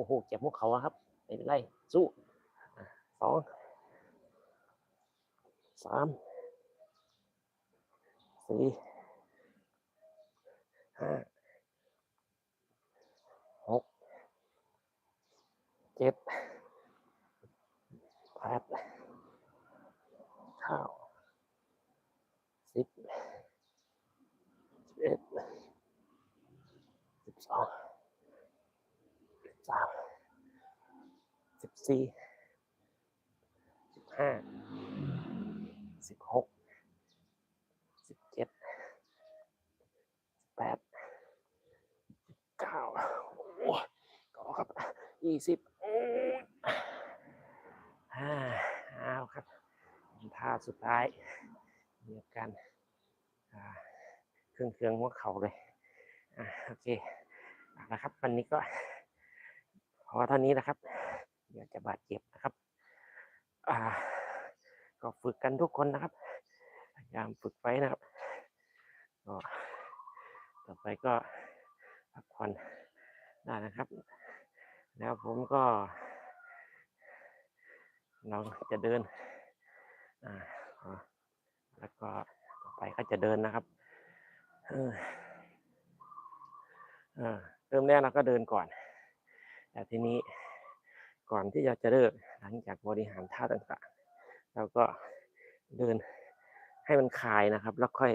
อ้โหเจ็บพวกเขาอะครับไม่เป็นไรสู้สองสามสี่ห้าหกเจ็ดแปดเก้าสิบสิบเอ็ดสิบสองสิบสาม สิบสี่สิบห้าสิบหกสิบเจ็ดสิบแปดสิบเก้าโอ้ยต่อครับยี่สิบโอ้ยอ่าเอาครับท่าสุดท้ายมีอาการเครื่องเครื่องหัวเข่าเลยอโอเคเอาละครับวันนี้ก็พอเท่านี้นะครับ เดี๋ยวจะบาดเจ็บนะครับ อ่า ก็ฝึกกันทุกคนนะครับพยายามฝึกไว้นะครับก็ต่อไปก็พักผ่อนได้นะครับ แล้วผมก็เราจะเดินอ่าแล้วก็ต่อไปก็จะเดินนะครับเออเออเริ่มแรกเราก็เดินก่อน แต่ทีนี้ ก่อนที่เราจะเลิกหลังจากบริหารท่าต่างๆ เราก็เดินให้มันคลายนะครับ แล้วค่อย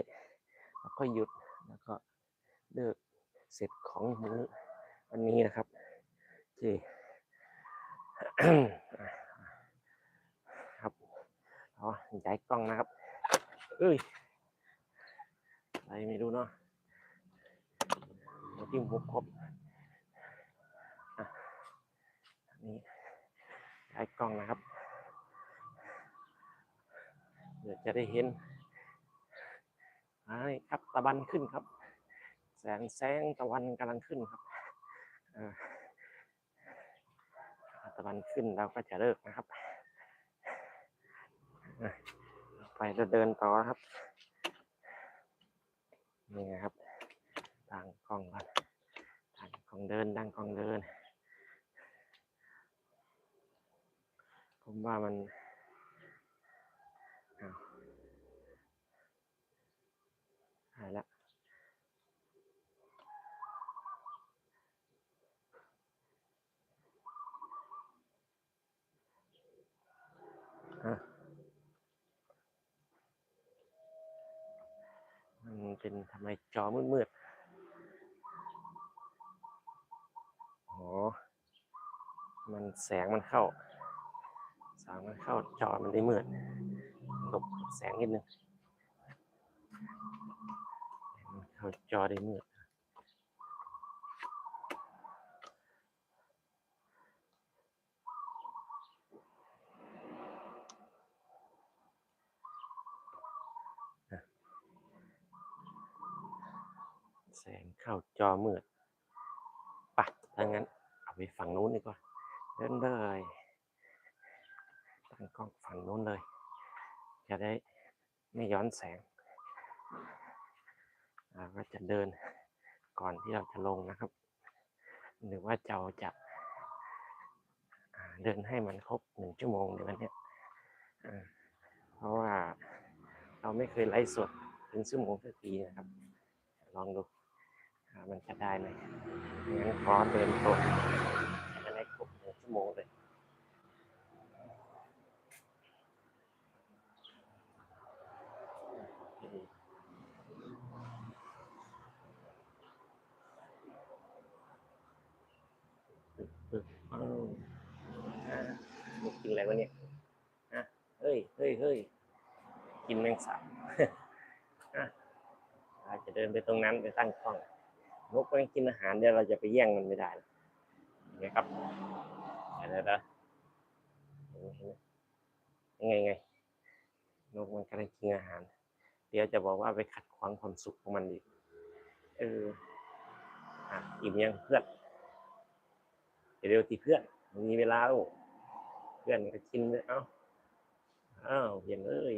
แล้วค่อยหยุดแล้วก็เลิกเสร็จของมื้อวันนี้นะครับโอเคครับอ๋อย้ายกล้องนะครับ เอ้ยอะไรไม่รู้เนาะที่มุกครบอันนี้ ช้กล้องนะครับ เดี๋ยวจะได้เห็นอันนี้ครับตะวันขึ้นครับ แสงแสงตะวันกำลังขึ้นครับตะวันขึ้นเราก็จะเลิกนะครับไปจะเดินต่อครับนี่นะครับตั้งกล้องก่อนตั้งกล้องเดินตั้งกล้องเดิน ผมว่ามันอ้าวหายละ มันเป็นทำไมจอมืดๆอ๋อ มันแสงมันเข้า มันเข้าจอมันได้มืดหลบแสงนิดนึงมันเข้าจอได้มืดอะแสงเข้าจอมืดปะถ้างั้นเอาไปฝั่งนู้นดีกว่าเดินเลย ตั้งกล้องฝั่งนู้นเลย จะได้ไม่ย้อนแสงเราก็จะเดินก่อนที่เราจะลงนะครับ หรือว่าเราจะเดินให้มันครบหนึ่งชั่วโมงในวันนี้เพราะว่าเราไม่เคยไลฟ์สดถึงชั่วโมงสักทีนะครับ ลองดูมันจะได้ไหมงั้นขอเดินตัวให้ครบหนึ่งชั่วโมงเลย อ้าวอ่ากินอะไรวะเนี่ยอะเฮ้ยเฮ้ยเฮ้ยกินแมงสาบอะเราจะเดินไปตรงนั้นไปตั้งกล้องนกมันกินอาหารเดี๋ยวเราจะไปแย่งมันไม่ได้นะเห็นไหมครับเดี๋ยวเดี๋ยวเห็นไหมเห็นไหมยังไงไงนกมันกำลังกินอาหาร เดี๋ยวจะบอกว่าไปขัดขวางความสุขของมันอีกเอออะอิ่มยังเพื่อน เร็วตีเพื่อนมีเวลาล้วเพื่อนก็กินเลยเอ้าอ้าวเย็นเอ้ย